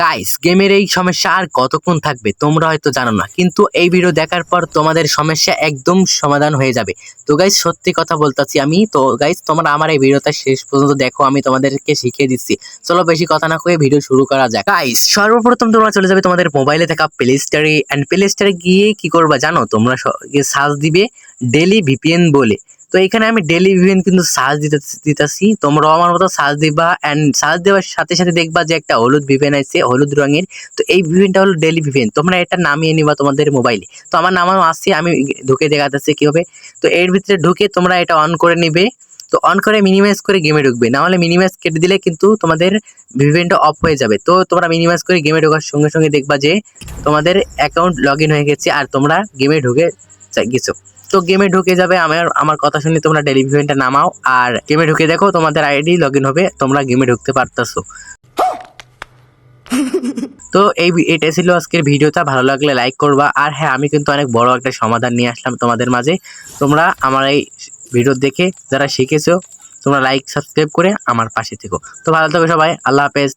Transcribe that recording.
Guys গেমের এই সমস্যা আর কতক্ষণ থাকবে তোমরা হয়তো জানো না। কিন্তু এই ভিডিও দেখার পর তোমাদের সমস্যা একদম সমাধান হয়ে যাবে। তো গাইস সত্যি কথা বলতেছি আমি, তো গাইস তোমরা আমার এই ভিডিওটা শেষ পর্যন্ত দেখো, আমি তোমাদেরকে শিখিয়ে দিচ্ছি। চলো বেশি কথা না কয়ে ভিডিও শুরু করা যাক। গাইস সর্বপ্রথম তোমরা চলে যাবে তোমাদের মোবাইলে থাকা প্লে স্টোরে অ্যান্ড প্লে স্টোরে গিয়ে কি করবা জানো? তোমরা সার্চ দিবে ডেলি ভিপিএন বলে। তো এখানে আমি ডেলি ভিপিএন কিন্তু সার্চ দিতে, দিতেছি। তোমরাও আমার মতো সার্চ দিবা অ্যান্ড সার্চ দেওয়ার সাথে সাথে দেখবা যে একটা হলুদ ভিভেন আছে হলুদ রঙের। তো এই ভিপিএনটা হলো ডেলি ভিভেন তোমরা এটা নামিয়ে নিবা তোমাদের মোবাইলে তো আমার নামানো আসছে আমি ঢুকে দেখাতেছি কীভাবে। তো এর ভিতরে ঢুকে তোমরা এটা অন করে নিবে। তো অন করে মিনিমাইজ করে গেমে ঢুকবে। না হলে মিনিমাইজ কেটে দিলে কিন্তু তোমাদের ভিভেনটা অফ হয়ে যাবে। তো তোমরা মিনিমাইজ করে গেমে ঢোকার সঙ্গে সঙ্গে দেখবা যে তোমাদের অ্যাকাউন্ট লগ হয়ে গেছে আর তোমরা গেমে ঢুকে যা- গেছো তো গেমে ঢুকে যাবে, আমার আমার কথা শুনে তোমরা ডেলিভারিটা নামাও, আর গেমে ঢুকে দেখো তোমাদের আইডি লগ ইন হবে, তোমরা গেমে ঢুকতে পারতেছো। তো এই এটাই ছিল আজকের ভিডিওটা, ভালো লাগলে লাইক করবা। আর হ্যাঁ আমি কিন্তু অনেক বড় একটা সমাধান নিয়ে আসলাম তোমাদের মাঝে। তোমরা আমার এই ভিডিও দেখে যারা শিখেছো, তোমরা লাইক সাবস্ক্রাইব করে আমার পাশে থেকো। তো ভালো থাকো সবাই, আল্লাহ হাফেজ